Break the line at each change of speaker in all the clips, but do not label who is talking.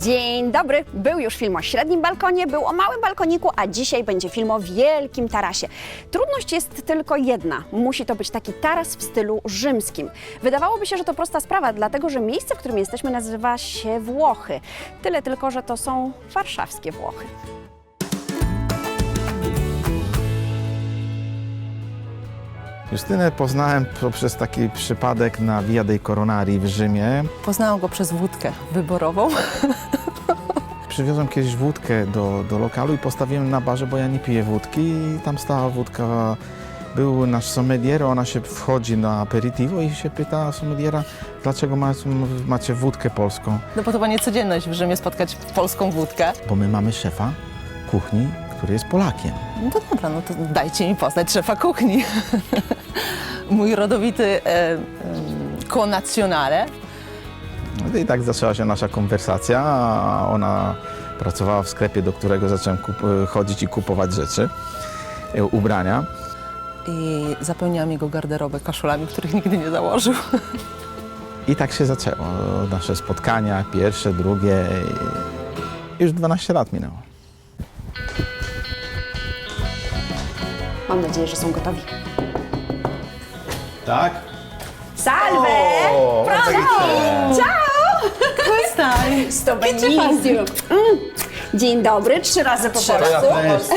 Dzień dobry. Był już film o średnim balkonie, był o małym balkoniku, a dzisiaj będzie film o wielkim tarasie. Trudność jest tylko jedna. Musi to być taki taras w stylu rzymskim. Wydawałoby się, że to prosta sprawa, dlatego że miejsce, w którym jesteśmy, nazywa się Włochy. Tyle tylko, że to są warszawskie Włochy.
Justynę poznałem poprzez taki przypadek na Via dei Coronari w Rzymie.
Poznałam go przez wódkę wyborową.
Przywiozłem kiedyś wódkę do, do lokalu i postawiłem na barze, bo ja nie piję wódki i tam stała wódka. Był nasz sommelier, ona się wchodzi na aperitivo i się pyta sommeliera, dlaczego macie, macie wódkę polską?
No bo to była niecodzienność w Rzymie spotkać polską wódkę.
Bo my mamy szefa kuchni, który jest Polakiem.
No to dobra, no to dajcie mi poznać szefa kuchni. Mój rodowity e, e, connazionale.
No i tak zaczęła się nasza konwersacja, a ona pracowała w sklepie, do którego zacząłem kup- chodzić i kupować rzeczy, e, ubrania.
I zapełniłam jego garderobę koszulami, których nigdy nie założył.
I tak się zaczęło. Nasze spotkania, pierwsze, drugie. i Już 12 lat minęło.
Mam nadzieję, że są gotowi.
Tak?
Salve!
O,
Ciao!
Staj.
Sto benissimo. Mm. Dzień dobry, trzy razy po polsku.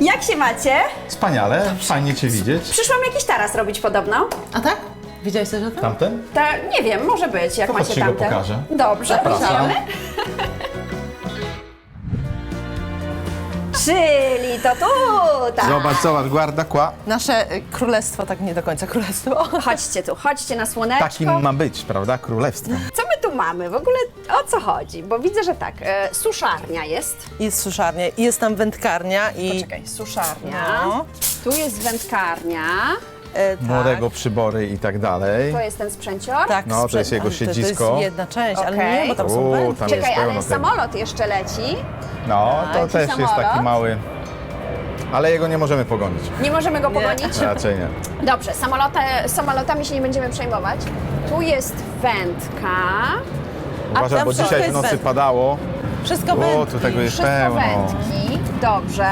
Jak się macie?
Wspaniale, fajnie Cię widzieć.
Przyszłam jakiś taras robić podobno.
A tak? Widziałeś coś o tym?
Tamten?
Ta, nie wiem, może być, jak
To
macie
ci go pokażę.
Dobrze,
Zapraszam.
Czyli to tutaj.
Zobacz, zobacz, guarda qua.
Nasze e, królestwo, tak nie do końca królestwo.
Chodźcie tu, chodźcie na słoneczko.
Takim ma być, prawda? Królestwem.
Co my tu mamy? W ogóle o co chodzi? Bo widzę, że tak, e, suszarnia jest.
Jest suszarnia, i jest tam wędkarnia i...
Poczekaj, suszarnia.
No.
Tu jest wędkarnia.
E, tak.
Młodego przybory i tak dalej.
To jest ten sprzęcior.
Tak,
No, to
sprzęt-
jest jego
ale To
siedzisko.
jest jedna część, ale
Okej.
nie, bo tam są
U,
wędki.
tam
Czekaj,
jest
ale
pełno tego.
samolot jeszcze leci.
No, to
Taki
też jest taki mały. Ale jego nie możemy pogonić.
Nie możemy go pogonić.
Raczej nie.
Dobrze, samoloty, samolotami się nie będziemy przejmować. Tu jest wędka.
Uważaj, bo
wszystko
dzisiaj w
jest
nocy
wędki.
padało.
Wszystko
O,
wędki.
tu tego jest
Wszystko
pełno.
wędki. Dobrze.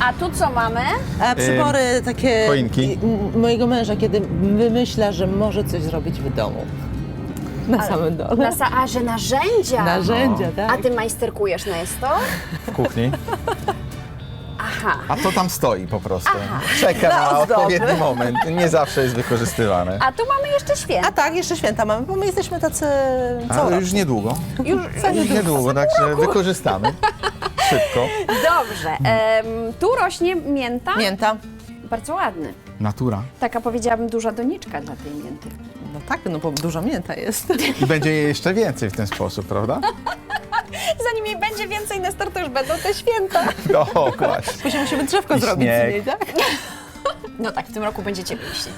A tu co mamy?
A przybory takie
choinki.
mojego męża, kiedy wymyśla, że może coś zrobić w domu. Na samym dole.
Na sa- a, że narzędzia.
Narzędzia,
No.
tak.
A ty majsterkujesz na jest to?
w kuchni.
Aha.
A to tam stoi po prostu. Czeka na
Na ozdoby.
odpowiedni moment. Nie zawsze jest wykorzystywane.
A tu mamy jeszcze święta.
A tak, jeszcze święta mamy, bo my jesteśmy tacy co
Ale już niedługo.
Już,
Już niedługo, także wykorzystamy. Szybko.
Dobrze. Em, tu rośnie mięta.
Mięta.
Bardzo ładny.
Natura.
Taka powiedziałabym duża doniczka dla tej mięty.
No tak, no bo dużo mięta jest.
I będzie jej jeszcze więcej w ten sposób, prawda?
Zanim jej będzie więcej, Nestor, to już będą te święta.
No właśnie.
Później musimy drzewko
I
zrobić z
śnieg.
niej, tak?
No tak, w tym roku będzie cieplejśnik.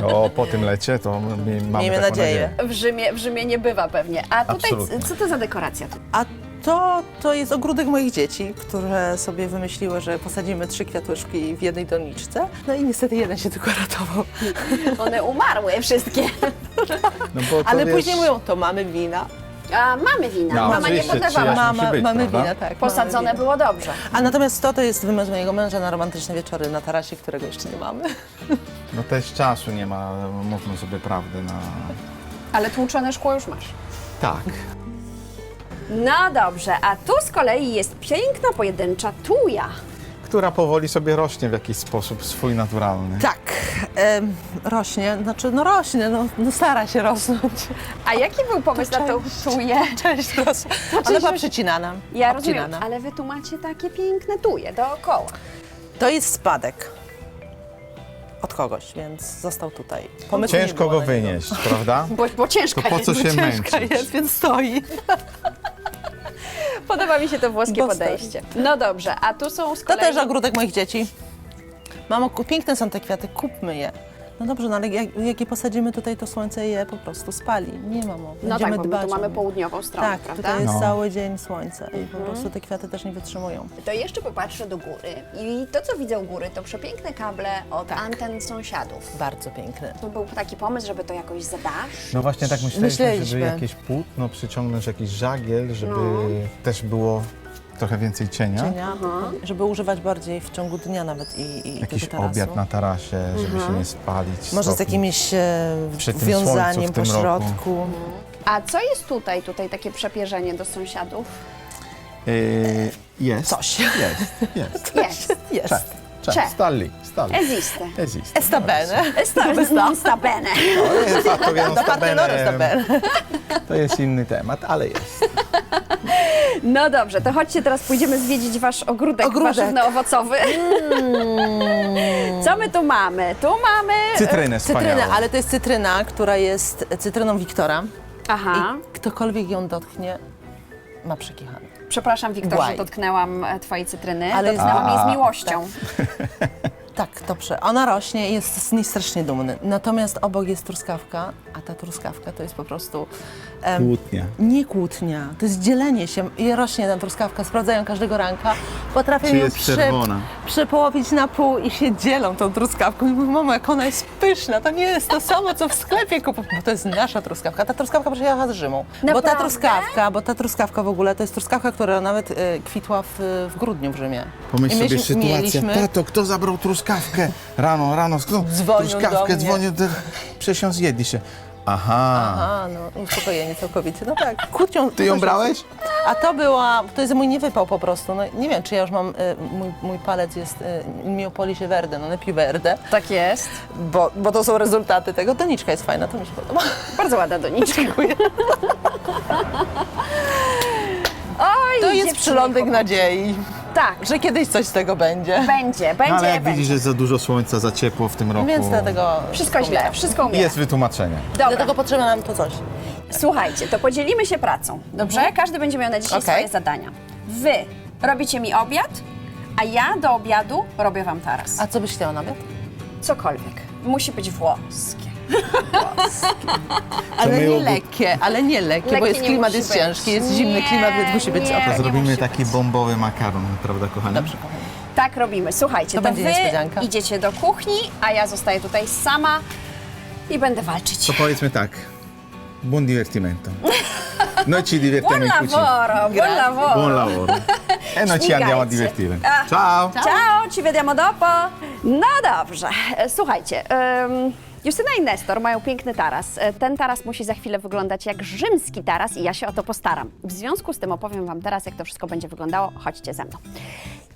No, po tym lecie to my mamy
Miejmy
taką
nadzieję.
W Rzymie, w Rzymie nie bywa pewnie. A tutaj,
Absolutnie.
co to za dekoracja?
A to, to jest ogródek moich dzieci, które sobie wymyśliły, że posadzimy trzy kwiatuszki w jednej doniczce. No i niestety jeden się tylko ratował.
One umarły wszystkie.
No bo to
Ale
wiesz,
później mówią, to mamy wina.
A mamy wina.
No,
Mama nie
oczywiście. Coś
Mama,
musi być,
mamy
prawda?
wina, tak.
Posadzone
mamy wina.
było dobrze.
A natomiast to, to jest wymysł mojego męża na romantyczne wieczory na tarasie, którego jeszcze nie mamy.
No też czasu nie ma, mówmy sobie prawdę na...
Ale tłuczone szkło już masz.
Tak.
No dobrze, a tu z kolei jest piękna pojedyncza tuja.
Która powoli sobie rośnie w jakiś sposób swój naturalny.
Tak, em, rośnie, znaczy no rośnie, no, no stara się rosnąć.
A jaki był pomysł na tą tuję?
Cześć, proszę.
Znaczy,
Ona była przycinana.
Ja rozumiem,
obcinana.
ale wy tu macie takie piękne tuje dookoła.
To jest spadek od kogoś, więc został tutaj. Pomysłu nie
Ciężko
było
go
na niego.
wynieść, prawda?
Bo, bo ciężka
To po
jest.
co się
Ciężka
męczyć?
jest, więc stoi.
Podoba mi się to włoskie podejście. No dobrze, a tu są z
To
kolei...
też ogródek moich dzieci. Mamo, piękne są te kwiaty, kupmy je. No dobrze, no ale jak, jak je posadzimy tutaj, to słońce je po prostu spali. Nie ma mowy.
No
Będziemy
tak, bo my
dbać
tu
o
mamy
nie.
południową stronę,
Tak,
prawda?
tutaj jest
No.
cały dzień słońce i po prostu te kwiaty też nie wytrzymują.
To jeszcze popatrzę do góry i to, co widzę u góry, to przepiękne kable od
Tak.
anten sąsiadów.
Bardzo piękne.
To był taki pomysł, żeby to jakoś zadać.
No właśnie tak myśleliśmy,
Myśleliśmy.
żeby jakieś płótno przyciągnąć, jakiś żagiel, żeby
No.
też było trochę więcej cienia.
Cienia, żeby używać bardziej w ciągu dnia nawet i, i
Jakiś
tego tarasu.
obiad na tarasie, żeby się nie spalić.
Może z
stopni.
jakimś e,
Przy tym
wiązaniem
w
po
tym roku.
środku.
A co jest tutaj, tutaj takie przepierzenie do sąsiadów?
Yy, jest.
Coś.
Jest, jest.
Jest.
Jest.
Cześć, cześć.
C'è.
Stalli, stalli.
Esiste.
Esiste.
Sta bene.
Sta, non sta bene.
To jest non
Da
sta
parte loro sta
bene.
bene.
To jest inny temat, ale jest.
No dobrze, to chodźcie teraz pójdziemy zwiedzić wasz ogródek,
Ogródek.
warzywno-owocowy. Co my tu mamy? Tu mamy...
Cytrynę wspaniałą.
Cytryna, ale to jest cytryna, która jest cytryną Wiktora.
Aha,
I ktokolwiek ją dotknie, ma przekichane.
przepraszam Wiktor, że dotknęłam e, twojej cytryny.
Ale-
Dotknęłam jej z miłością.
Tak, dobrze. Ona rośnie i jest z niej strasznie dumny. Natomiast obok jest truskawka, a ta truskawka to jest po prostu em,
Kłótnia.
nie kłótnia, to jest dzielenie się. I rośnie ta truskawka, sprawdzają każdego ranka, potrafią
Czy
ją
jest czerwona?
przepołowić na pół i się dzielą tą truskawką. I mówię, mamo, jak ona jest pyszna, to nie jest to samo, co w sklepie kupuję, bo to jest nasza truskawka. Ta truskawka przyjechała z Rzymu. Bo ta
Naprawdę?
truskawka, bo ta truskawka w ogóle to jest truskawka, która nawet e, kwitła w, w grudniu w Rzymie.
Pomyśl
I
sobie
myśmy-
sytuacja,
mieliśmy-
tato, kto zabrał truskawkę? Rano, rano, kto?
Dzwonią
truskawkę,
mnie.
dzwonił, do... przecież zjedli się. Aha.
A, no uspokojenie całkowicie. No tak, kłócią.
Ty ją brałeś?
A to była, to jest mój niewypał po prostu. No, nie wiem, czy ja już mam, y, mój, mój palec jest, y, mi polisie verde, no lepiej verde,
Tak jest.
bo, bo to są rezultaty tego. Doniczka jest fajna, to mi się podoba.
Bardzo ładna doniczka.
Dziękuję.
Oj,
To jest przylądek nadziei,
Tak,
że kiedyś coś z tego będzie.
będzie, będzie,
No, ale jak
będzie.
widzisz, jest za dużo słońca, za ciepło w tym roku.
Więc dlatego...
Wszystko źle, wszystko umie.
Jest wytłumaczenie.
Dobra,
Dlatego potrzeba nam to coś.
słuchajcie, to podzielimy się pracą, dobrze? Każdy będzie miał na dzisiaj
Okej.
swoje zadania. Wy robicie mi obiad, a ja do obiadu robię wam taras.
A co byś chciała nawet?
Cokolwiek. Musi być włoskie.
Ale nie lekkie, ale nie lekkie, bo jest
nie
klimat
musi
jest
być.
ciężki, jest zimny
Nie,
klimat, więc musi być
nie.
To zrobimy
musi
taki bombowy makaron, prawda kochani?
Dobrze, kochani.
Tak robimy. Słuchajcie,
To
to,
będzie
wy
niespodzianka.
idziecie do kuchni, a ja zostaję tutaj sama i będę walczyć.
To powiedzmy tak. Buon divertimento. Noi ci divertiamo
Buon
in cucina.
lavoro, buon lavoro.
Buon lavoro. E noi ci andiamo a divertire.
Ah.
Ciao.
Ciao, ci vediamo dopo. No dobrze, E, słuchajcie. Um, Justyna i Nestor mają piękny taras. E, Ten taras musi za chwilę wyglądać jak rzymski taras i ja się o to postaram. W związku z tym opowiem Wam teraz, jak to wszystko będzie wyglądało. Chodźcie ze mną.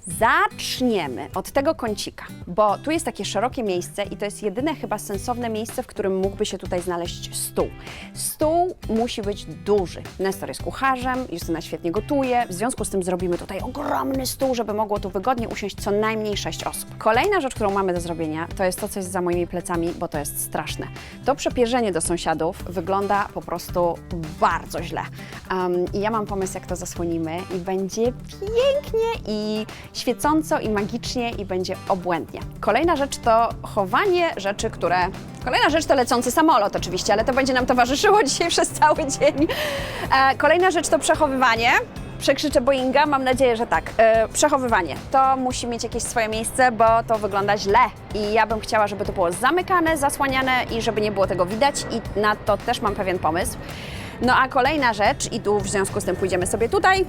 Zaczniemy od tego kącika, bo tu jest takie szerokie miejsce i to jest jedyne chyba sensowne miejsce, w którym mógłby się tutaj znaleźć stół. Stół musi być duży. Nestor jest kucharzem, Justyna świetnie gotuje, w związku z tym zrobimy tutaj ogromny stół, żeby mogło tu wygodnie usiąść co najmniej 6 osób. Kolejna rzecz, którą mamy do zrobienia, to jest to, co jest za moimi plecami, bo to jest straszne. To przepierzenie do sąsiadów wygląda po prostu bardzo źle. Um, I ja mam pomysł, jak to zasłonimy i będzie pięknie i świecąco i magicznie i będzie obłędnie. Kolejna rzecz to chowanie rzeczy, które... Kolejna rzecz to lecący samolot oczywiście, ale to będzie nam towarzyszyło dzisiaj przez cały dzień. E, kolejna rzecz to przechowywanie. Przekrzyczę Boeinga, mam nadzieję, że tak. E, przechowywanie. To musi mieć jakieś swoje miejsce, bo to wygląda źle. I ja bym chciała, żeby to było zamykane, zasłaniane i żeby nie było tego widać i na to też mam pewien pomysł. No a kolejna rzecz, i tu w związku z tym pójdziemy sobie tutaj,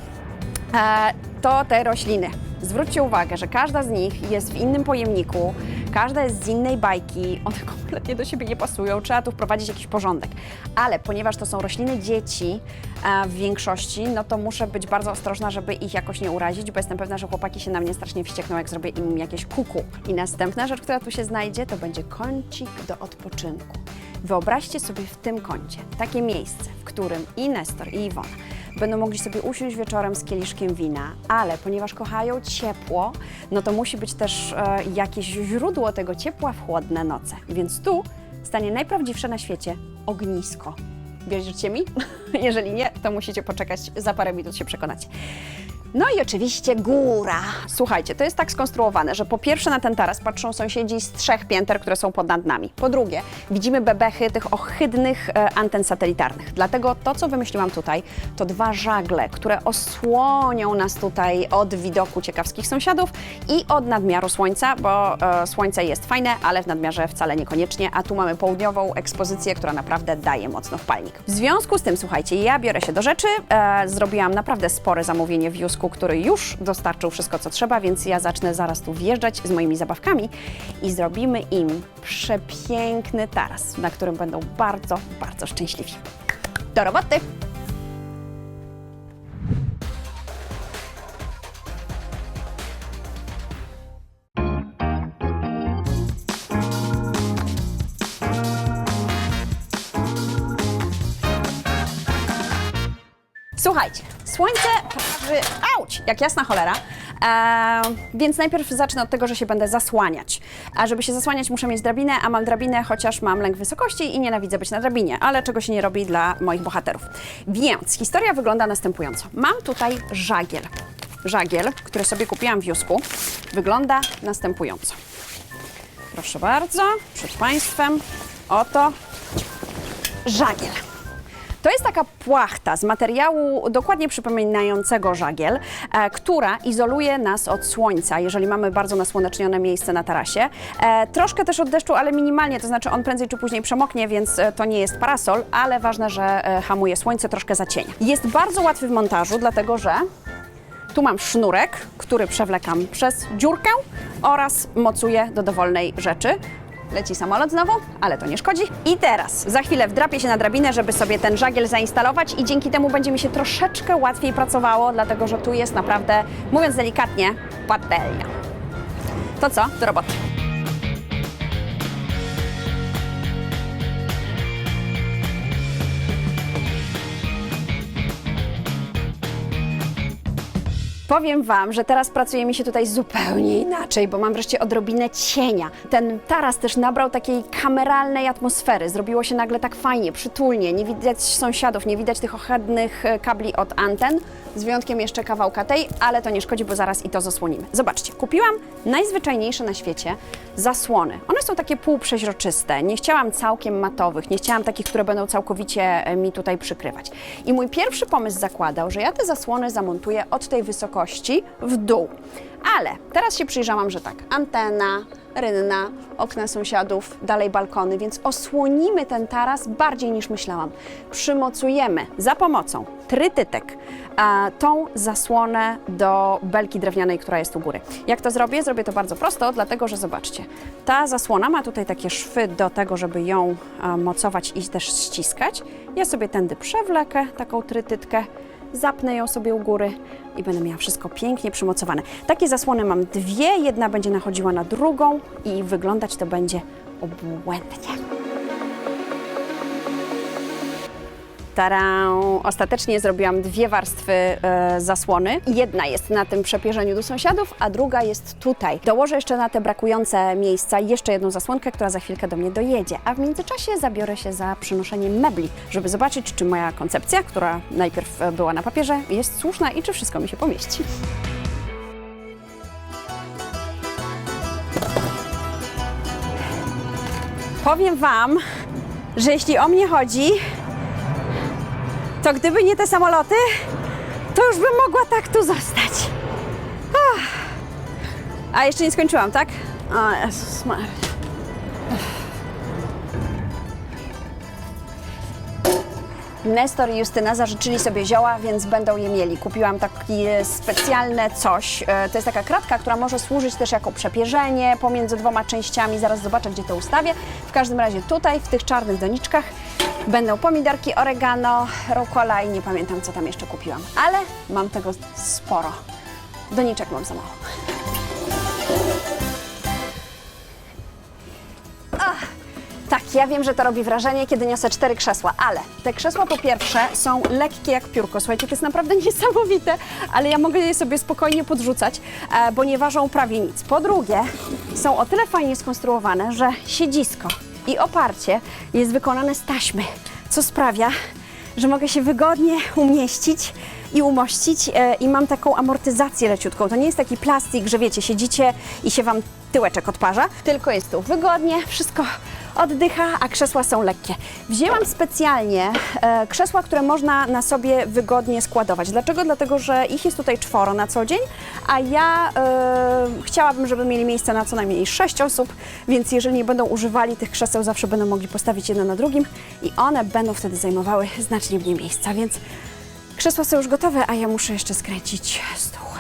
e, to te rośliny. Zwróćcie uwagę, że każda z nich jest w innym pojemniku, każda jest z innej bajki, one kompletnie do siebie nie pasują, trzeba tu wprowadzić jakiś porządek. Ale ponieważ to są rośliny dzieci e, w większości, no to muszę być bardzo ostrożna, żeby ich jakoś nie urazić, bo jestem pewna, że chłopaki się na mnie strasznie wściekną, jak zrobię im jakieś kuku. I następna rzecz, która tu się znajdzie, to będzie kącik do odpoczynku. Wyobraźcie sobie w tym kącie takie miejsce, w którym i Nestor, i Iwona będą mogli sobie usiąść wieczorem z kieliszkiem wina, ale ponieważ kochają ciepło, no to musi być też e, jakieś źródło tego ciepła w chłodne noce. Więc tu stanie najprawdziwsze na świecie ognisko. Wierzycie mi? Jeżeli nie, to musicie poczekać, za parę minut się przekonacie. No i oczywiście góra. Słuchajcie, to jest tak skonstruowane, że po pierwsze na ten taras patrzą sąsiedzi z trzech pięter, które są pod nad nami. Po drugie, widzimy bebechy tych ohydnych e, anten satelitarnych. Dlatego to, co wymyśliłam tutaj, to dwa żagle, które osłonią nas tutaj od widoku ciekawskich sąsiadów i od nadmiaru słońca, bo e, słońce jest fajne, ale w nadmiarze wcale niekoniecznie, a tu mamy południową ekspozycję, która naprawdę daje mocno w palnik. W związku z tym, słuchajcie, ja biorę się do rzeczy. E, zrobiłam naprawdę spore zamówienie w Jusku, który już dostarczył wszystko, co trzeba, więc ja zacznę zaraz tu wjeżdżać z moimi zabawkami i zrobimy im przepiękny taras, na którym będą bardzo, bardzo szczęśliwi. Do roboty! Słońce praży, auć, jak jasna cholera, e, więc najpierw zacznę od tego, że się będę zasłaniać. A żeby się zasłaniać, muszę mieć drabinę, a mam drabinę, chociaż mam lęk wysokości i nienawidzę być na drabinie, ale czego się nie robi dla moich bohaterów. Więc historia wygląda następująco. Mam tutaj żagiel. Żagiel, który sobie kupiłam w Jusku, wygląda następująco. Proszę bardzo, przed Państwem, oto żagiel. To jest taka płachta z materiału dokładnie przypominającego żagiel, e, która izoluje nas od słońca, jeżeli mamy bardzo nasłonecznione miejsce na tarasie. E, troszkę też od deszczu, ale minimalnie, to znaczy on prędzej czy później przemoknie, więc e, to nie jest parasol, ale ważne, że e, hamuje słońce, troszkę zacienia. Jest bardzo łatwy w montażu, dlatego że tu mam sznurek, który przewlekam przez dziurkę oraz mocuję do dowolnej rzeczy. Leci samolot znowu, ale to nie szkodzi. I teraz za chwilę wdrapię się na drabinę, żeby sobie ten żagiel zainstalować i dzięki temu będzie mi się troszeczkę łatwiej pracowało, dlatego że tu jest naprawdę, mówiąc delikatnie, patelnia. To co? Do roboty. Powiem Wam, że teraz pracuje mi się tutaj zupełnie inaczej, bo mam wreszcie odrobinę cienia. Ten taras też nabrał takiej kameralnej atmosfery. Zrobiło się nagle tak fajnie, przytulnie. Nie widać sąsiadów, nie widać tych ohydnych e, kabli od anten, z wyjątkiem jeszcze kawałka tej, ale to nie szkodzi, bo zaraz i to zasłonimy. Zobaczcie, kupiłam najzwyczajniejsze na świecie zasłony. One są takie półprzeźroczyste. Nie chciałam całkiem matowych, nie chciałam takich, które będą całkowicie e, mi tutaj przykrywać. I mój pierwszy pomysł zakładał, że ja te zasłony zamontuję od tej wysokości w dół. Ale teraz się przyjrzałam, że tak, antena, rynna, okna sąsiadów, dalej balkony, więc osłonimy ten taras bardziej niż myślałam. Przymocujemy za pomocą trytytek a, tą zasłonę do belki drewnianej, która jest u góry. Jak to zrobię? Zrobię to bardzo prosto, dlatego że zobaczcie, ta zasłona ma tutaj takie szwy do tego, żeby ją a, mocować i też ściskać. Ja sobie tędy przewlekę taką trytytkę, zapnę ją sobie u góry i będę miała wszystko pięknie przymocowane. Takie zasłony mam dwie, jedna będzie nachodziła na drugą i wyglądać to będzie obłędnie. Ostatecznie zrobiłam dwie warstwy e, zasłony. Jedna jest na tym przepierzeniu do sąsiadów, a druga jest tutaj. Dołożę jeszcze na te brakujące miejsca jeszcze jedną zasłonkę, która za chwilkę do mnie dojedzie. A w międzyczasie zabiorę się za przynoszenie mebli, żeby zobaczyć, czy moja koncepcja, która najpierw e, była na papierze, jest słuszna i czy wszystko mi się pomieści. Powiem Wam, że jeśli o mnie chodzi, to gdyby nie te samoloty, to już bym mogła tak tu zostać. Ach. A jeszcze nie skończyłam, tak? O Jezus Maria. Nestor i Justyna zażyczyli sobie zioła, więc będą je mieli. Kupiłam takie specjalne coś. E, To jest taka kratka, która może służyć też jako przepierzenie pomiędzy dwoma częściami. Zaraz zobaczę, gdzie to ustawię. W każdym razie tutaj, w tych czarnych doniczkach, będą pomidorki, oregano, rucola i nie pamiętam, co tam jeszcze kupiłam. Ale mam tego sporo. Doniczek mam za mało. Tak, ja wiem, że to robi wrażenie, kiedy niosę cztery krzesła, ale te krzesła po pierwsze są lekkie jak piórko. Słuchajcie, to jest naprawdę niesamowite, ale ja mogę je sobie spokojnie podrzucać, e, bo nie ważą prawie nic. Po drugie, są o tyle fajnie skonstruowane, że siedzisko i oparcie jest wykonane z taśmy, co sprawia, że mogę się wygodnie umieścić i umościć e, i mam taką amortyzację leciutką. To nie jest taki plastik, że wiecie, siedzicie i się Wam tyłeczek odparza, tylko jest tu wygodnie, wszystko oddycha, a krzesła są lekkie. Wzięłam specjalnie e, krzesła, które można na sobie wygodnie składować. Dlaczego? Dlatego, że ich jest tutaj czworo na co dzień, a ja e, chciałabym, żeby mieli miejsce na co najmniej sześć osób, więc jeżeli nie będą używali tych krzeseł, zawsze będą mogli postawić jedno na drugim i one będą wtedy zajmowały znacznie mniej miejsca, więc krzesła są już gotowe, a ja muszę jeszcze skręcić stół.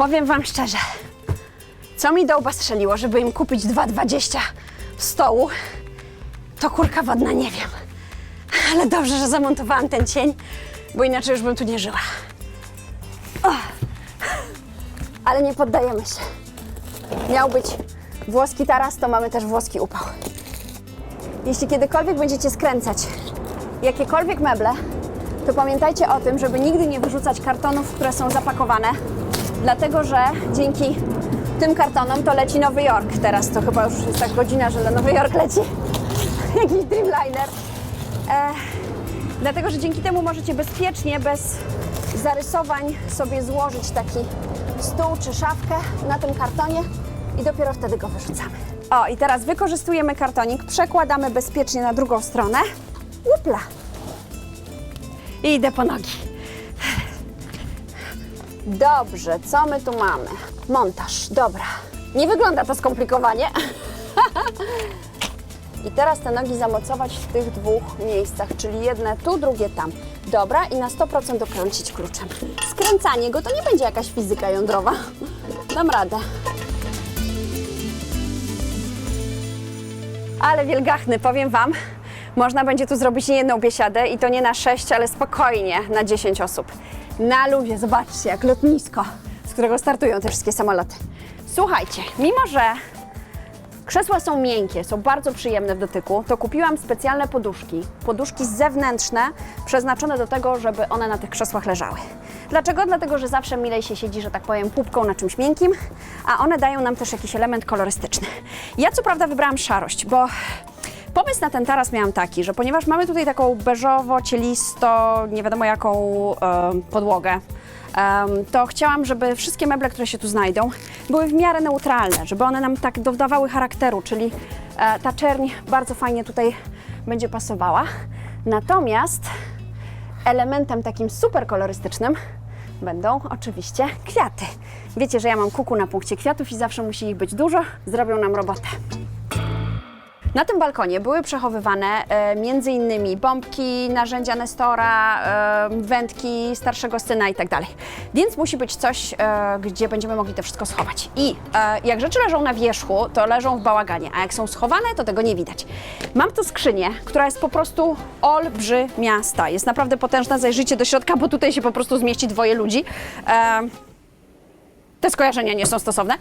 Powiem Wam szczerze, co mi do łba strzeliło, żeby im kupić 2,20 stołu, to kurka wodna nie wiem. Ale dobrze, że zamontowałam ten cień, bo inaczej już bym tu nie żyła. O. Ale nie poddajemy się. Miał być włoski taras, to mamy też włoski upał. Jeśli kiedykolwiek będziecie skręcać jakiekolwiek meble, to pamiętajcie o tym, żeby nigdy nie wyrzucać kartonów, które są zapakowane, dlatego że dzięki tym kartonom to leci Nowy Jork. Teraz to chyba już jest tak godzina, że do Nowy Jork leci jakiś Dreamliner. E, dlatego, że dzięki temu możecie bezpiecznie, bez zarysowań sobie złożyć taki stół czy szafkę na tym kartonie i dopiero wtedy go wyrzucamy. O, i teraz wykorzystujemy kartonik, przekładamy bezpiecznie na drugą stronę. Upla. I idę po nogi. Dobrze, co my tu mamy? Montaż, dobra. Nie wygląda to skomplikowanie. I teraz te nogi zamocować w tych dwóch miejscach, czyli jedne tu, drugie tam. Dobra, i na 100% dokręcić kluczem. Skręcanie go to nie będzie jakaś fizyka jądrowa. Dam radę. Ale wielgachny, powiem Wam, można będzie tu zrobić nie jedną biesiadę i to nie na 6, ale spokojnie na 10 osób. Na luwie, zobaczcie, jak lotnisko, z którego startują te wszystkie samoloty. Słuchajcie, mimo że Krzesła są miękkie, są bardzo przyjemne w dotyku. To kupiłam specjalne poduszki. Poduszki zewnętrzne, przeznaczone do tego, żeby one na tych krzesłach leżały. Dlaczego? Dlatego, że zawsze milej się siedzi, że tak powiem, pupką na czymś miękkim, a one dają nam też jakiś element kolorystyczny. Ja co prawda wybrałam szarość, bo Pomysł na ten taras miałam taki, że ponieważ mamy tutaj taką beżowo, cielisto, nie wiadomo jaką e, podłogę, to chciałam, żeby wszystkie meble, które się tu znajdą, były w miarę neutralne, żeby one nam tak dodawały charakteru, czyli e, ta czerń bardzo fajnie tutaj będzie pasowała. Natomiast elementem takim super kolorystycznym będą oczywiście kwiaty. Wiecie, że ja mam kuku na punkcie kwiatów i zawsze musi ich być dużo, zrobią nam robotę. Na tym balkonie były przechowywane e, innymi bombki, narzędzia Nestora, e, wędki starszego syna i tak. Więc musi być coś, e, gdzie będziemy mogli to wszystko schować. I e, jak rzeczy leżą na wierzchu, to leżą w bałaganie, a jak są schowane, to tego nie widać. Mam tu skrzynię, która jest po prostu olbrzymiasta. Jest naprawdę potężna, zajrzyjcie do środka, bo tutaj się po prostu zmieści dwoje ludzi. E, te skojarzenia nie są stosowne.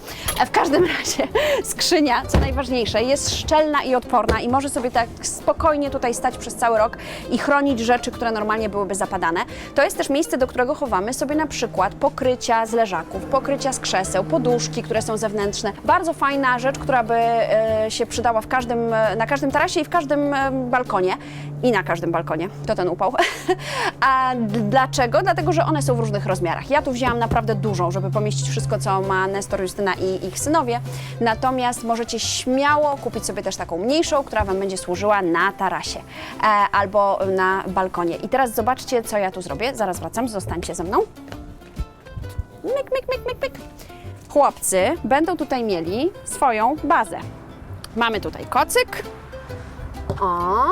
W każdym razie skrzynia, co najważniejsze, jest szczelna i odporna i może sobie tak spokojnie tutaj stać przez cały rok i chronić rzeczy, które normalnie byłyby zapadane. To jest też miejsce, do którego chowamy sobie na przykład pokrycia z leżaków, pokrycia z krzeseł, poduszki, które są zewnętrzne. Bardzo fajna rzecz, która by e, się przydała w każdym, e, na każdym tarasie i w każdym e, balkonie. I na każdym balkonie. To ten upał. A dlaczego? Dlatego, że one są w różnych rozmiarach. Ja tu wzięłam naprawdę dużą, żeby pomieścić wszystko, co ma Nestor, Justyna i ich synowie. Natomiast możecie śmiało kupić sobie też taką mniejszą, która Wam będzie służyła na tarasie e, albo na balkonie. I teraz zobaczcie, co ja tu zrobię. Zaraz wracam, zostańcie ze mną. Myk, myk, myk, myk, myk. Chłopcy będą tutaj mieli swoją bazę. Mamy tutaj kocyk. O,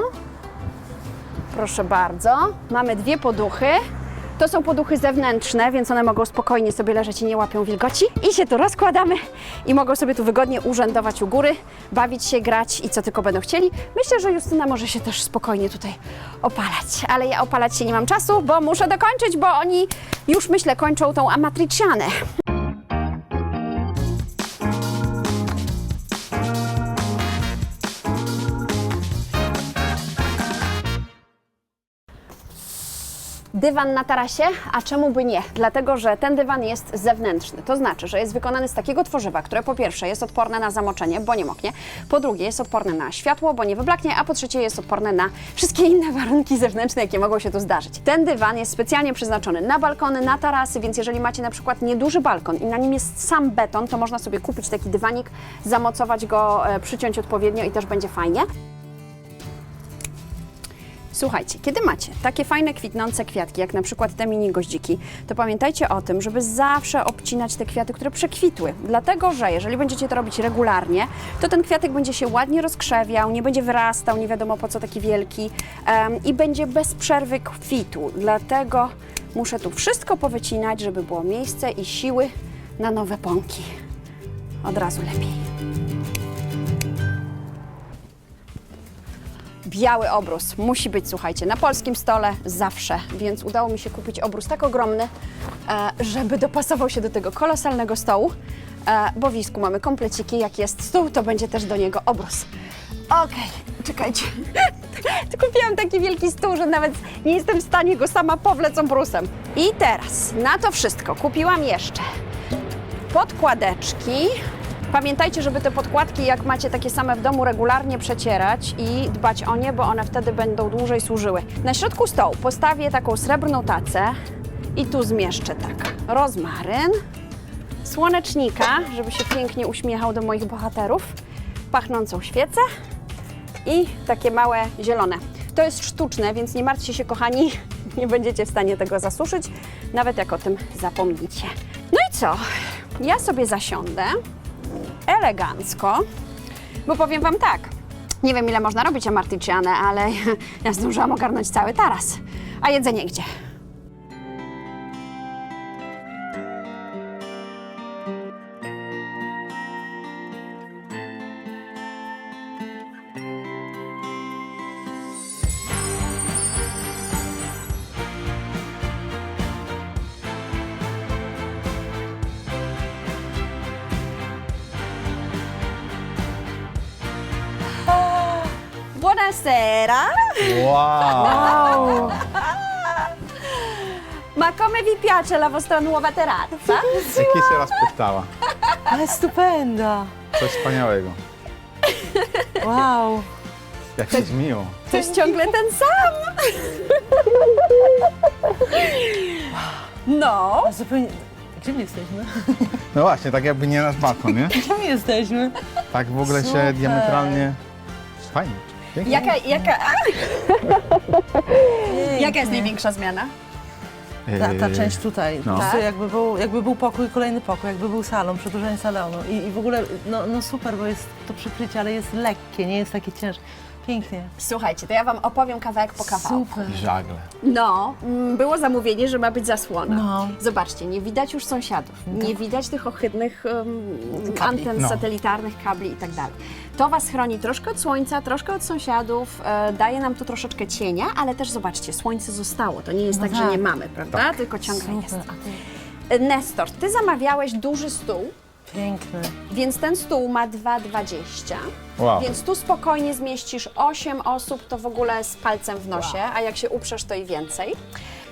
Proszę bardzo. Mamy dwie poduchy. To są poduchy zewnętrzne, więc one mogą spokojnie sobie leżeć i nie łapią wilgoci. I się tu rozkładamy i mogą sobie tu wygodnie urzędować u góry, bawić się, grać i co tylko będą chcieli. Myślę, że Justyna może się też spokojnie tutaj opalać, ale ja opalać się nie mam czasu, bo muszę dokończyć, bo oni już myślę kończą tą amatricianę. Dywan na tarasie, a czemu by nie? Dlatego, że ten dywan jest zewnętrzny. To znaczy, że jest wykonany z takiego tworzywa, które po pierwsze jest odporne na zamoczenie, bo nie moknie, po drugie jest odporne na światło, bo nie wyblaknie, a po trzecie jest odporne na wszystkie inne warunki zewnętrzne, jakie mogą się tu zdarzyć. Ten dywan jest specjalnie przeznaczony na balkony, na tarasy, więc jeżeli macie na przykład nieduży balkon i na nim jest sam beton, to można sobie kupić taki dywanik, zamocować go, e, przyciąć odpowiednio i też będzie fajnie. Słuchajcie, kiedy macie takie fajne kwitnące kwiatki, jak na przykład te mini goździki, to pamiętajcie o tym, żeby zawsze obcinać te kwiaty, które przekwitły. Dlatego, że jeżeli będziecie to robić regularnie, to ten kwiatek będzie się ładnie rozkrzewiał, nie będzie wyrastał, nie wiadomo po co taki wielki em, i będzie bez przerwy kwitu. Dlatego muszę tu wszystko powycinać, żeby było miejsce i siły na nowe pąki. Od razu lepiej. Biały obrus musi być, słuchajcie, na polskim stole zawsze, więc udało mi się kupić obrus tak ogromny, e, żeby dopasował się do tego kolosalnego stołu, e, bo w Wisku mamy kompleciki, jak jest stół, to będzie też do niego obrus. Okej, czekajcie. Tu kupiłam taki wielki stół, że nawet nie jestem w stanie go sama powlec obrusem. I teraz na to wszystko kupiłam jeszcze podkładeczki. Pamiętajcie, żeby te podkładki, jak macie takie same w domu, regularnie przecierać i dbać o nie, bo one wtedy będą dłużej służyły. Na środku stołu postawię taką srebrną tacę i tu zmieszczę tak rozmaryn, słonecznika, żeby się pięknie uśmiechał do moich bohaterów, pachnącą świecę i takie małe zielone. To jest sztuczne, więc nie martwcie się, kochani, nie będziecie w stanie tego zasuszyć, nawet jak o tym zapomnicie. No i co? Ja sobie zasiądę elegancko, bo powiem Wam tak, nie wiem ile można robić amarticiane, ale ja zdążyłam ogarnąć cały taras. A jedzenie gdzie? Buonasera!
Wow!
Ma come vi piace la vostra nuova terrazza?
Jaki się raz pytała?
Ale stupenda!
Coś wspaniałego.
Wow!
Jak jest miło.
To jest ciągle ten sam! No,
A zupełnie... Gdzie my jesteśmy?
No właśnie, tak jakby nie nasz balkon, nie?
Gdzie my jesteśmy?
Tak w ogóle się
Super.
diametralnie... Fajnie.
Jaka, jaka, jaka jest największa zmiana?
Ta, ta
Yy,
część tutaj,
no.
no.
Tak?
jakby, był, jakby był pokój, kolejny pokój, jakby był salon, przedłużenie salonu i, i w ogóle, no, no super, bo jest to przykrycie, ale jest lekkie, nie jest takie ciężkie. Pięknie.
Słuchajcie, to ja Wam opowiem kawałek po kawałku.
Super.
Żagle.
No, mm, było zamówienie, że ma być zasłona.
No.
Zobaczcie, nie widać już sąsiadów, nie widać tych ohydnych um,
Kabli.
anten
No.
satelitarnych, kabli i tak dalej. To Was chroni troszkę od słońca, troszkę od sąsiadów, e, daje nam tu troszeczkę cienia, ale też zobaczcie, słońce zostało. To nie jest
No
tak, że
tak.
nie mamy, prawda? Tylko ciągle jest.
Super, a ty...
Nestor, Ty zamawiałeś duży stół,
Piękny.
więc ten stół ma 2,20.
Wow.
Więc tu spokojnie zmieścisz 8 osób, to w ogóle z palcem w nosie, a jak się uprzesz, to i więcej.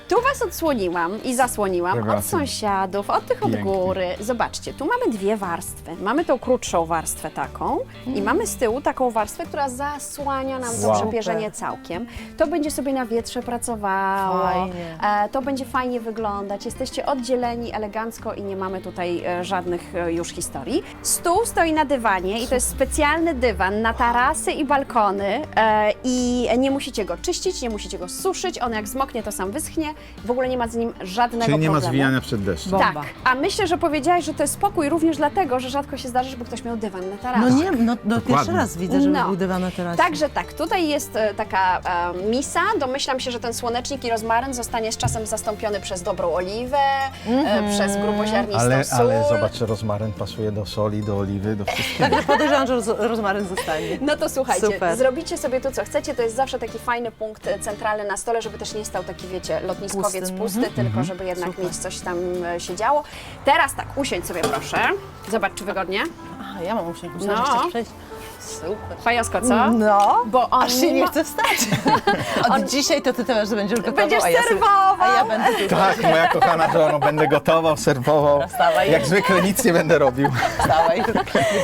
Tu Was odsłoniłam i zasłoniłam od sąsiadów, od tych od
Pięknie.
góry. Zobaczcie, tu mamy dwie warstwy. Mamy tą krótszą warstwę taką i mamy z tyłu taką warstwę, która zasłania nam to
Wow.
przepierzenie całkiem. To będzie sobie na wietrze pracowało,
Fajnie.
e, to będzie fajnie wyglądać. Jesteście oddzieleni elegancko i nie mamy tutaj e, żadnych e, już historii. Stół stoi na dywanie i to jest specjalny dywan na tarasy i balkony e, i nie musicie go czyścić, nie musicie go suszyć. On jak zmoknie, to sam wyschnie. W ogóle nie ma z nim żadnego
Czyli nie ma zwijania przed deszczem.
Bo-
Tak,
Bomba.
a myślę, że powiedziałaś, że to jest spokój również dlatego, że rzadko się zdarzy, żeby ktoś miał dywan na tarasie.
No nie, no, no pierwszy raz widzę, żeby
No.
był dywan na terasie.
Także tak, tutaj jest e, taka e, misa. Domyślam się, że ten słonecznik i rozmaryn zostanie z czasem zastąpiony przez dobrą oliwę, e, przez gruboziarnistą
Ale,
sól.
ale zobacz, rozmaryn pasuje do soli, do oliwy, do wszystkiego.
Także podejrzewam, że roz, rozmaryn zostanie.
No to słuchajcie,
Super.
zrobicie sobie tu co chcecie, to jest zawsze taki fajny punkt e, centralny na stole, żeby też nie stał taki, wiecie, lotniskowiec
Pusty,
pusty,
mhm.
tylko żeby jednak
Super.
mieć coś tam e, się działo. Teraz tak, usiądź sobie proszę, zobacz czy wygodnie.
Aha, ja mam uśmiech. Myślałam,
No.
że chcesz przejść. Super.
Fajosko, co?
No,
Bo on
aż się nie
ma-
chce wstać. Od dzisiaj to ty też będziesz gotował,
Będziesz
a ja sobie-
serwował.
A ja będę tutaj.
Tak, moja kochana żono, będę gotował, serwował.
Wstawaj.
Jak zwykle nic nie będę robił.
Wstawaj, nie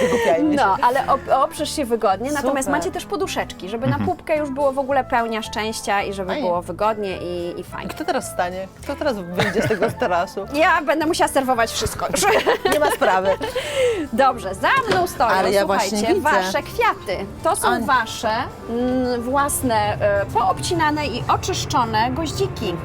wygłupiajmy się.
No, ale op- oprzesz się wygodnie, natomiast
Super.
macie też poduszeczki, żeby na pupkę już było w ogóle pełnia szczęścia i żeby
Fajnie.
było wygodnie i, i fajnie.
Kto teraz stanie? Kto teraz wyjdzie z tego tarasu?
Ja będę musiała serwować wszystko już.
Nie ma sprawy.
Dobrze, za mną stoją,
Ale ja
słuchajcie,
właśnie widzę.
wasze kwiaty. To są wasze mm, własne, e, poobcinane i oczyszczone goździki.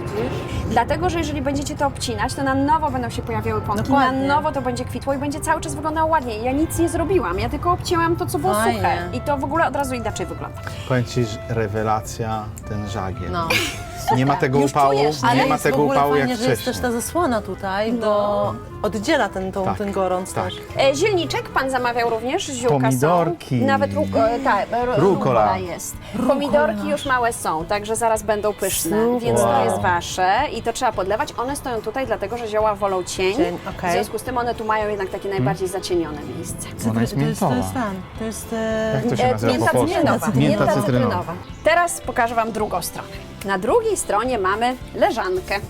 Dlatego, że jeżeli będziecie to obcinać, to na nowo będą się pojawiały pątki,
Dokładnie.
na nowo to będzie kwitło i będzie cały czas wyglądało ładnie. Ja nic nie zrobiłam, ja tylko obcięłam to, co było
Fajnie.
suche. I to w ogóle od razu inaczej wygląda.
Powiem Ci, że rewelacja, ten żagiel.
No.
Nie ma tego
Już
upału,
czujesz,
nie
Ale
ma
jest w
tego
ogóle
upału jak
fajnie, że jest też ta zasłona tutaj,
No.
bo oddziela ten, tą,
Tak,
ten gorąc
tak.
też.
E, zielniczek pan zamawiał również, ziółka
Pomidorki.
są. Nawet ruk, e, ta, e,
Rukola.
rukola jest. Pomidorki już małe są, także zaraz będą pyszne,
Super.
więc to
Wow.
jest wasze i to trzeba podlewać. One stoją tutaj, dlatego że zioła wolą cień.
Cień,
W związku z tym one tu mają jednak takie najbardziej zacienione miejsce.
Ona jest
to, jest, to
miętowa.
jest ten, to jest... E,
Jak to się
E,
nazywa
Mięta
polsku?
cytrynowa.
Mięta cytrynowa.
Teraz pokażę Wam drugą stronę. Na drugiej stronie mamy leżankę.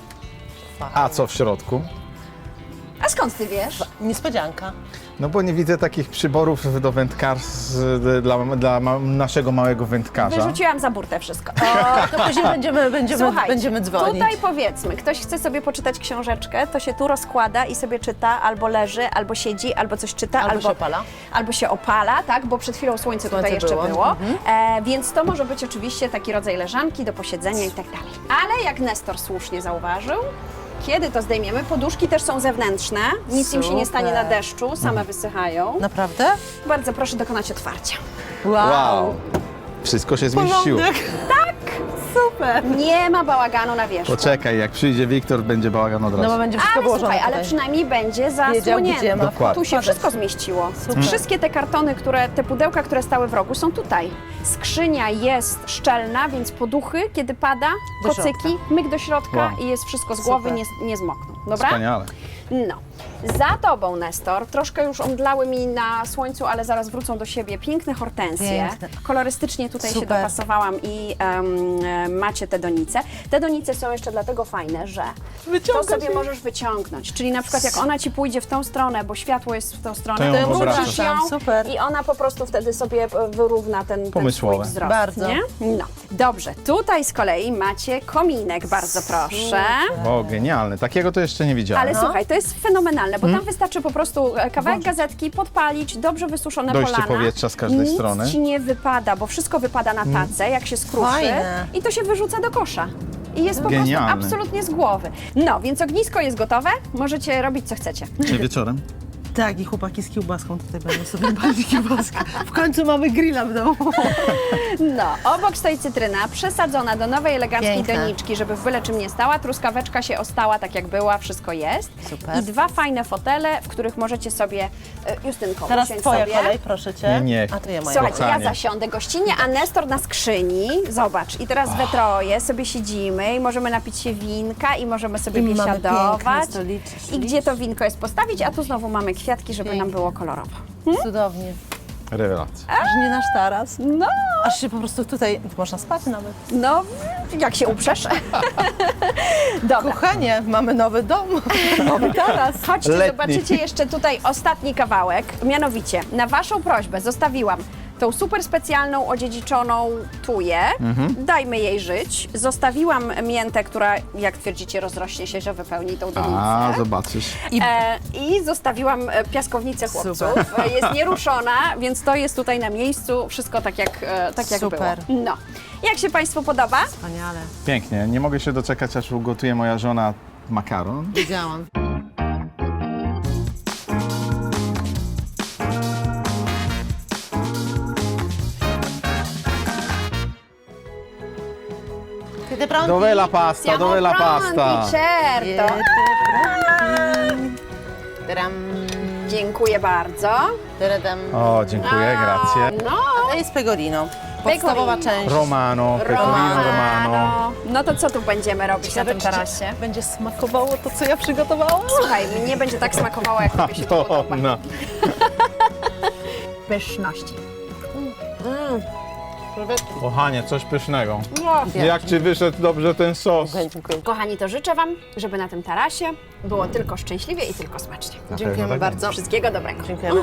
A co w środku?
A skąd Ty wiesz?
Niespodzianka.
No bo nie widzę takich przyborów do wędkarstw dla, dla ma- naszego małego wędkarza.
Wyrzuciłam za burtę wszystko.
O, to później będziemy, będziemy,
Słuchajcie,
będziemy dzwonić.
tutaj powiedzmy, ktoś chce sobie poczytać książeczkę, to się tu rozkłada i sobie czyta, albo leży, albo siedzi, albo coś czyta,
Albo
albo,
się opala.
Albo się opala, tak, bo przed chwilą słońce,
Słońce
tutaj jeszcze
było,
było.
mhm.
E, więc to może być oczywiście taki rodzaj leżanki do posiedzenia i tak dalej. Ale jak Nestor słusznie zauważył, kiedy to zdejmiemy, poduszki też są zewnętrzne, nic im się nie stanie na
Super.
deszczu, same wysychają.
Naprawdę?
Bardzo proszę dokonać otwarcia.
Wow! Wszystko się zmieściło.
Porządek. Super.
Nie ma bałaganu na wierzchu.
Poczekaj, jak przyjdzie Wiktor, będzie bałagan od
No bo
razu.
będzie wszystko
Ale
położone
słuchaj, ale
tutaj.
przynajmniej będzie zasłonięte.
ma
Dokładnie.
Tu się
wkładać.
wszystko zmieściło.
Super.
Wszystkie te kartony, które, te pudełka, które stały w rogu są tutaj. Skrzynia jest szczelna, więc poduchy, kiedy pada,
Do
kocyki, myk do środka
Wow.
i jest wszystko z głowy,
Super.
nie, nie zmokną. Dobra?
Wspaniale.
No. Za tobą, Nestor, troszkę już omdlały mi na słońcu, ale zaraz wrócą do siebie. Piękne hortensje.
Piękne.
Kolorystycznie tutaj się
Super.
dopasowałam i em, e, macie te donice. Te donice są jeszcze dlatego fajne, że to sobie możesz wyciągnąć. Czyli na przykład jak ona ci pójdzie w tą stronę, bo światło jest w tą stronę,
To ją
to
obracasz.
wrócisz ją
Super.
i ona po prostu wtedy sobie e, wyrówna ten, ten
Pomysłowe.
swój wzrost.
Bardzo.
Nie? No. Dobrze, tutaj z kolei macie kominek, bardzo proszę.
O, genialne. Takiego to jeszcze nie widziałem.
Ale
No.
słuchaj, to jest fenomenalne, bo tam wystarczy po prostu e, kawałek gazetki, podpalić, dobrze wysuszone
Dojście
polana.
powietrza z każdej
Nic
strony.
ci nie wypada, bo wszystko wypada na tacę, jak się skruszy
Fajne.
i to się wyrzuca do kosza. I jest po
Genialne.
prostu absolutnie z głowy. No, więc ognisko jest gotowe, możecie robić co chcecie.
Czy wieczorem?
Tak, i chłopaki z kiełbaską tutaj będą sobie palić kiełbaskę. W końcu mamy grilla w domu.
No, obok stoi cytryna, przesadzona do nowej eleganckiej
Piękne.
doniczki, żeby w byle czym nie stała. Truskaweczka się ostała tak jak była, wszystko jest.
Super.
I dwa fajne fotele, w których możecie sobie, e, Justynko,
Teraz twoja
sobie.
kolej, proszę cię.
Nie, nie.
A to ja moja.
Słuchajcie, ja
Kochanie.
zasiądę gościnnie, a Nestor na skrzyni. Zobacz, i teraz we troje sobie siedzimy i możemy napić się winka i możemy sobie
I mamy
biesiadować.
piękne stoliczki.
I gdzie to winko jest postawić, a tu znowu mamy kwiatki, żeby nam
Pięknie.
było kolorowo.
Cudownie.
Rewelacja.
Aż nie nasz taras.
No,
Aż się po prostu tutaj, można spać nawet.
no, jak się uprzesz. Dobra.
Kochanie, mamy nowy dom. Nowy taras.
Chodźcie,
Letni.
zobaczycie jeszcze tutaj ostatni kawałek. Mianowicie, na Waszą prośbę zostawiłam tą super specjalną, odziedziczoną tuję. Dajmy jej żyć. Zostawiłam miętę, która, jak twierdzicie, rozrośnie się, że wypełni tą donicę.
A, zobaczysz.
I
E, I zostawiłam e, piaskownicę chłopców.
Super.
E, Jest nieruszona, więc to jest tutaj na miejscu. Wszystko tak jak, e, tak jak
Super.
było. No. Jak się Państwu podoba?
Wspaniale.
Pięknie. Nie mogę się doczekać, aż ugotuje moja żona makaron.
Wiedziałam. Pronti?
Dove la pasta?
Siamo
Dove la
pronti,
pasta?
certo.
Tadam,
Dziękuję bardzo.
tadam.
O, dziękuję, grazie.
No,
To jest pegorino. Podstawowa
Pecorino.
część.
Romano, pecorino romano.
No to co tu będziemy robić na tym tarasie?
Będzie smakowało to, co ja przygotowałam?
Słuchaj, mnie będzie tak smakowało, jak tobie się to
O,
podoba.
no.
pyszności.
Kochanie, coś pysznego.
No,
Jak ci wyszedł dobrze ten sos?
Dziękuję.
Kochani, to życzę Wam, żeby na tym tarasie było tylko szczęśliwie i tylko smacznie.
Dziękujemy
tak
bardzo.
Wszystkiego dobrego.
Dziękujemy.